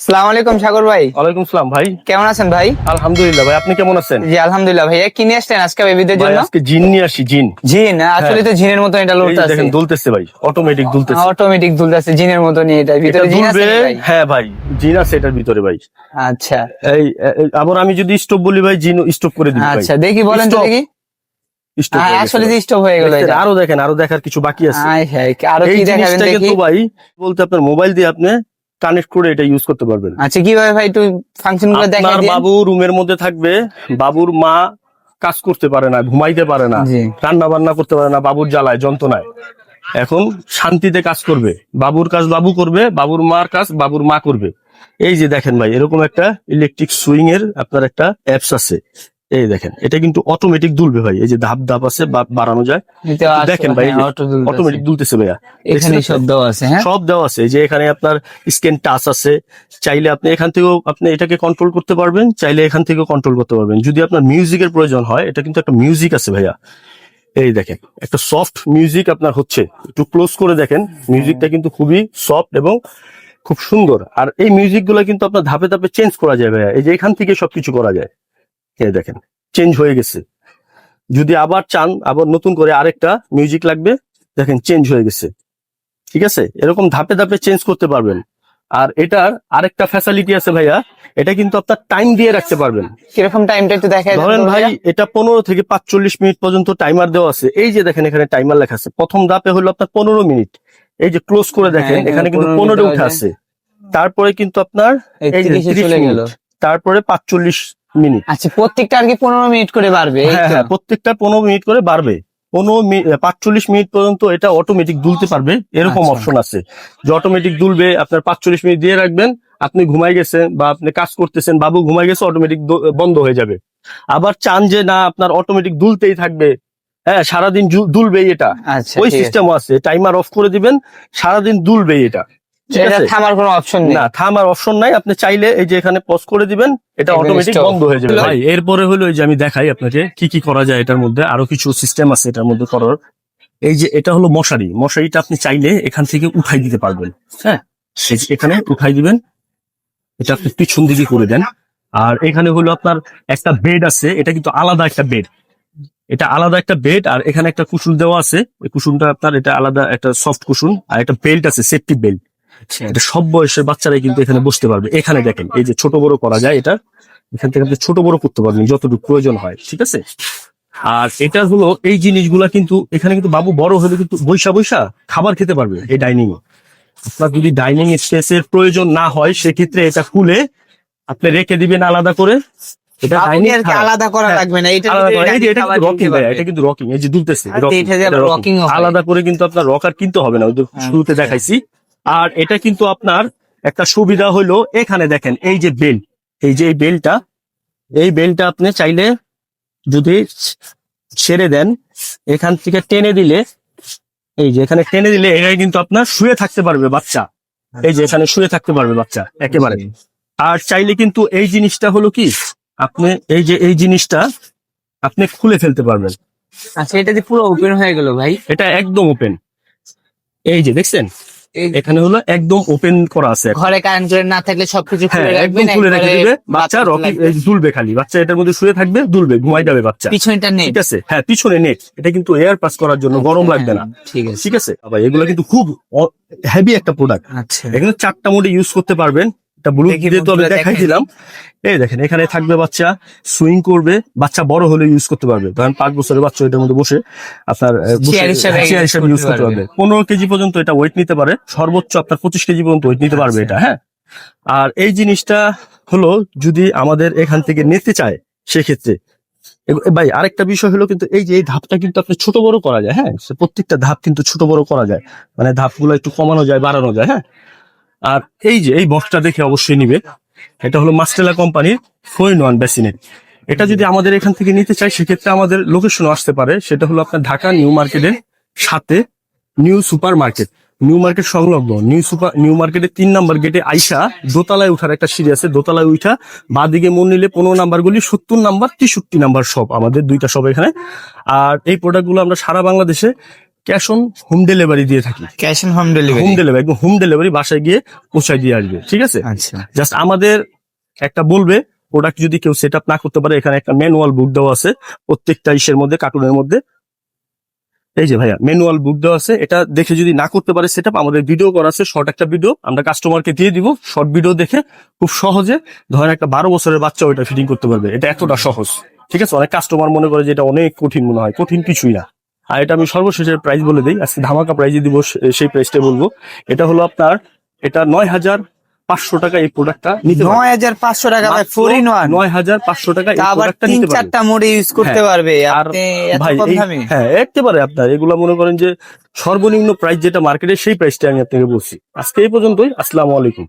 সালাম আলাইকুম সাগর ভাই। ওয়ালাইকুম সালাম ভাই। কেমন আছেন ভাই? আলহামদুলিল্লাহ ভাই আপনি কেমন আছেন? জি আলহামদুলিল্লাহ ভাইয়া। কি নিয়ে আসলেন আজকে বেবিদের জন্য? আজকে জিন নিয়ে আসি জিন। জিন? আসলে তো জিনের মতো এটা লড়তে আছে দেখেন দুলতেছে ভাই অটোমেটিক দুলতেছে। অটোমেটিক দুলতেছে জিনের মতো নিয়ে এটা। এটা ভিতরে জিন আছে ভাই? হ্যাঁ ভাই জিন আছে এটার ভিতরে ভাই। আচ্ছা। এই আবার আমি যদি স্টপ বলি ভাই জিন স্টপ করে দিই আচ্ছা দেখি বলেন তো. দেখি। হ্যাঁ, আসলে স্টপ হয়ে গেল আরও দেখেন আরও দেখার কিছু বাকি আছে। হ্যাঁ আরও এই কি দেখাবেন দেখি। তো ভাই বলতে আপনার মোবাইল দিয়ে আপনি কানেক্ট করে এটা ইউজ করতে পারবেন। আচ্ছা কীভাবে ভাই একটু ফাংশনগুলো দেখাই দিন? বাবু রুমের মধ্যে থাকবে বাবুর মা কাজ করতে পারে না ঘুমাইতে পারে না রান্না বান্না করতে পারে না বাবুর জ্বালায় যন্ত্রণায়। এখন শান্তিতে কাজ করবে বাবুর কাজ বাবু করবে বাবুর মার কাজ বাবুর মা করবে। এই যে দেখেন ভাই এরকম একটা ইলেকট্রিক সুইং এর আপনার একটা অ্যাপস আছে। এই দেখেন এটা কিন্তু অটোমেটিক দুলবে ভাই এই যে ধাপ ধাপ আছে বাড়ানো যায়। দেখেন ভাই, এই হ্যাঁ, দুলতেছে। অটোমেটিক দুলতেছে ভাইয়া। এখানে সব দেওয়া আছে হ্যাঁ? সব দেওয়া আছে এই যে এখানে আপনার স্ক্যান টাচ আছে চাইলে আপনি এখান থেকেও আপনি এটাকে কন্ট্রোল করতে পারবেন চাইলে এখান থেকেও কন্ট্রোল করতে পারবেন। যদি আপনার মিউজিকের প্রয়োজন হয় এটা কিন্তু একটা মিউজিক আছে ভাইয়া। এই দেখেন একটা সফট মিউজিক আপনার হচ্ছে একটু ক্লোজ করে দেখেন মিউজিকটা কিন্তু খুবই সফট এবং খুব সুন্দর। আর এই মিউজিকগুলো কিন্তু আপনার ধাপে ধাপে চেঞ্জ করা যায় ভাইয়া এই যে এখান থেকে সবকিছু করা যায়। এই দেখেন চেঞ্জ হয়ে গেছে। যদি আবার চান আবার নতুন করে আরেকটা মিউজিক লাগবে দেখেন চেঞ্জ হয়ে গেছে। ঠিক আছে? এরকম ধাপে ধাপে চেঞ্জ করতে পারবেন। আর এটার আরেকটা ফ্যাসিলিটি আছে ভাইয়া এটা কিন্তু আপনার টাইম দিয়ে রাখতে পারবেন। কীরকম টাইমটা একটু দেখাই দেন ধরেন ভাই এটা পনেরো থেকে পাঁচচল্লিশ মিনিট পর্যন্ত টাইমার দেওয়া আছে। এই যে দেখেন এখানে টাইমার লেখা আছে। প্রথম ধাপে হলো আপনার পনেরো মিনিট। এই যে ক্লোজ করে দেখেন হ্যাঁ, এখানে কিন্তু পনেরো উঠে আছে। তারপরে কিন্তু আপনার এই এই যে 30 এ 30 চলে মিনিট। গেল। তারপরে পাঁচচল্লিশ মিনিট। আচ্ছা প্রত্যেকটা আর কি পনেরো মিনিট করে বাড়বে হ্যাঁ হ্যাঁ প্রত্যেকটা পনেরো মিনিট করে বাড়বে। পনেরো পাঁচচল্লিশ মিনিট পর্যন্ত এটা অটোমেটিক দুলতে পারবে এরকম আচ্ছা। অপশন আছে। যে অটোমেটিক দুলবে আপনার পাঁচচল্লিশ মিনিট দিয়ে রাখবেন আপনি ঘুমাই গেছেন বা আপনি কাজ করতেছেন বাবু ঘুমাই গেছে অটোমেটিক বন্ধ হয়ে যাবে। আবার চান যে না আপনার অটোমেটিক দুলতেই থাকবে হ্যাঁ সারাদিন দুলবেই এটা। আচ্ছা ওই। সিস্টেম আছে। টাইমার অফ করে দিবেন সারাদিন দুলবেই এটা। থামার কোনো অপশন নেই। না থামার অপশন নাই। আপনি চাইলে এই যে এখানে পজ করে দিবেন এটা অটোমেটিক বন্ধ হয়ে যাবে। ভাই এরপরে হলো এই যে আমি দেখাই আপনাকে কি কি করা যায় এটার মধ্যে আরও কিছু সিস্টেম আছে এটার মধ্যে করার। এই যে এটা হলো মশারি। মশারিটা আপনি চাইলে এখান থেকে উঠাই দিতে পারবেন। হ্যাঁ। এখানে উঠাই দিবেন এটা আপনি পিছন দিকে করে দেন। আর এখানে হলো আপনার একটা বেড আছে এটা কিন্তু আলাদা একটা বেড এটা আলাদা একটা বেড আর এখানে একটা কুশন দেওয়া আছে। ওই কুশনটা আপনার এটা আলাদা একটা সফট কুশন আর একটা বেল্ট আছে সেফটি বেল্ট এটা সব বয়সের বাচ্চারাই কিন্তু এখানে বসতে পারবে। এখানে দেখেন এই যে ছোট বড় করা যায় এটা এখান থেকে আপনি ছোট বড় করতে পারবেন যতটুকু প্রয়োজন হয় ঠিক আছে? আর এটা হলো এই জিনিসগুলা কিন্তু এখানে কিন্তু বাবু বড় হলে কিন্তু বৈশা বৈশা খাবার খেতে পারবে এই ডাইনিং এ আপনার যদি ডাইনিং স্পেসের প্রয়োজন না হয় সেক্ষেত্রে এটা খুলে আপনি রেখে দিবেন আলাদা করে। এটা ডাইনিং আলাদা করা হ্যাঁ, লাগবে না এটা আলাদা করে- এটা কিন্তু রকিং এটা কিন্তু রকিং এই যে দুলতেছে। আলাদা করে কিন্তু আপনার রকার কিনতে হবে না। শুরুতে দেখাইছি। আর এটা কিন্তু আপনার একটা সুবিধা হলো এখানে দেখেন এই যে বেল এই যে এই বেলটা এই বেলটা আপনি চাইলে যদি ছেড়ে দেন এখান থেকে টেনে দিলে এই যে এখানে টেনে দিলে এখানে কিন্তু আপনার শুয়ে থাকতে পারবে বাচ্চা। এই যে এখানে শুয়ে থাকতে পারবে বাচ্চা একেবারে। আর চাইলে কিন্তু এই জিনিসটা হলো কি আপনি এই যে এই জিনিসটা আপনি খুলে ফেলতে পারবেন। আচ্ছা এটা যে পুরো ওপেন হয়ে গেল ভাই। এটা একদম ওপেন এই যে দেখছেন এখানে হলো একদম ওপেন করা আছে ঘরে কারেন্ট করে না থাকলে সবকিছু হ্যাঁ খুলে একদম রাখবেন খুলে রেখে দিবে। বাচ্চা রকি। দুলবে খালি। বাচ্চা এটার মধ্যে শুয়ে থাকবে দুলবে ঘুমাই যাবে বাচ্চা। পিছনটা নেই ঠিক আছে? হ্যাঁ পিছনে নেট। এটা কিন্তু এয়ার পাস করার জন্য গরম লাগবে না। ঠিক আছে। ঠিক আছে? এগুলো কিন্তু খুব হেভি একটা প্রোডাক্ট আচ্ছা। এখানে চারটা মোডে ইউজ করতে পারবেন। এটা ব্লু দিয়ে তো আমি দেখাই দিলাম এই দেখেন এখানে থাকবে বাচ্চা সুইং করবে বাচ্চা বড় হলে ইউজ করতে পারবে। ধরেন পাঁচ বছরের বাচ্চা এটার মধ্যে বসে আপনার Chair হিসাবে ইউজ করতে পারবে। পনেরো কেজি পর্যন্ত এটা ওয়েট নিতে পারে সর্বোচ্চ আপনার পঁচিশ কেজি পর্যন্ত ওয়েট নিতে পারবে। এটা হ্যাঁ? আর এই জিনিসটা হলো যদি আমাদের এখান থেকে নিতে চায় সেক্ষেত্রে। ভাই আরেকটা বিষয় হলো কিন্তু এই যে এই ধাপটা কিন্তু আপনি ছোট বড় করা যায় হ্যাঁ? প্রত্যেকটা ধাপ কিন্তু ছোট বড় করা যায়। মানে ধাপগুলো একটু কমানো যায় বাড়ানো যায় হ্যাঁ? আর এই যে, এই বক্সটা দেখে অবশ্যই নিবে। এটা হলো মাস্টেলা কোম্পানির ফোর ওয়ান বেসিনের এটা যদি আমাদের এখান থেকে নিতে চাই, সেক্ষেত্রে আমাদের লোকেশন আসতে পারে। সেটা হলো আপনার ঢাকা নিউ মার্কেটের সাথে new super market new market সংলগ্ন। নিউ সুপার নিউ মার্কেটের তিন নাম্বার গেটে আইসা দোতলায় উঠার একটা সিঁড়ি আছে। দোতলায় উঠা বা দিকে মন নিলে পনেরো নাম্বার গুলি সত্তর নাম্বার, তেষট্টি নাম্বার সব আমাদের দুইটা সব এখানে। আর এই প্রোডাক্টগুলো আমরা সারা বাংলাদেশে ক্যাশ অন হোম ডেলিভারি দিয়ে থাকি। Cash on home delivery. Home delivery একদম হোম ডেলিভারি বাসায় গিয়ে পৌঁছায় দিয়ে আসবে ঠিক আছে? আচ্ছা। জাস্ট আমাদের একটা বলবে প্রোডাক্ট যদি কেউ সেট আপ না করতে পারে এখানে একটা ম্যানুয়াল বুক দেওয়া আছে প্রত্যেকটা ইসের মধ্যে কার্টুনের মধ্যে। এই যে ভাইয়া ম্যানুয়াল বুক দেওয়া আছে এটা দেখে যদি না করতে পারে সেট আমাদের ভিডিও করা আছে শর্ট একটা ভিডিও আমরা কাস্টমারকে দিয়ে দিব শর্ট ভিডিও দেখে খুব সহজে ধরেন একটা বারো বছরের বাচ্চা ওইটা ফিটিং করতে পারবে এটা এতটা সহজ ঠিক আছে? অনেক কাস্টমার মনে করে যে এটা অনেক কঠিন মনে হয় কঠিন কিছুই না। আর এটা আমি সর্বশেষের প্রাইস বলে দিই। আজকে ধামাকা প্রাইজে দিব সেই প্রাইসটা বলব। এটা হলো আপনার এটা নয় হাজার পাঁচশো টাকা এই প্রোডাক্টটা নিতে নয় হাজার পাঁচশো টাকা ভাই ফোর ইন ওয়ান নয় হাজার পাঁচশো টাকা আবার প্রোডাক্টটা তিন চারটা মোডে ইউজ করতে হ্যাঁ, পারবে। আর ভাই হ্যাঁ একেবারে আপনার। এগুলা মনে করেন যে সর্বনিম্ন প্রাইস যেটা মার্কেটে সেই প্রাইসটা আমি আপনাকে বলছি। আজকে এই পর্যন্তই। আসসালামু আলাইকুম।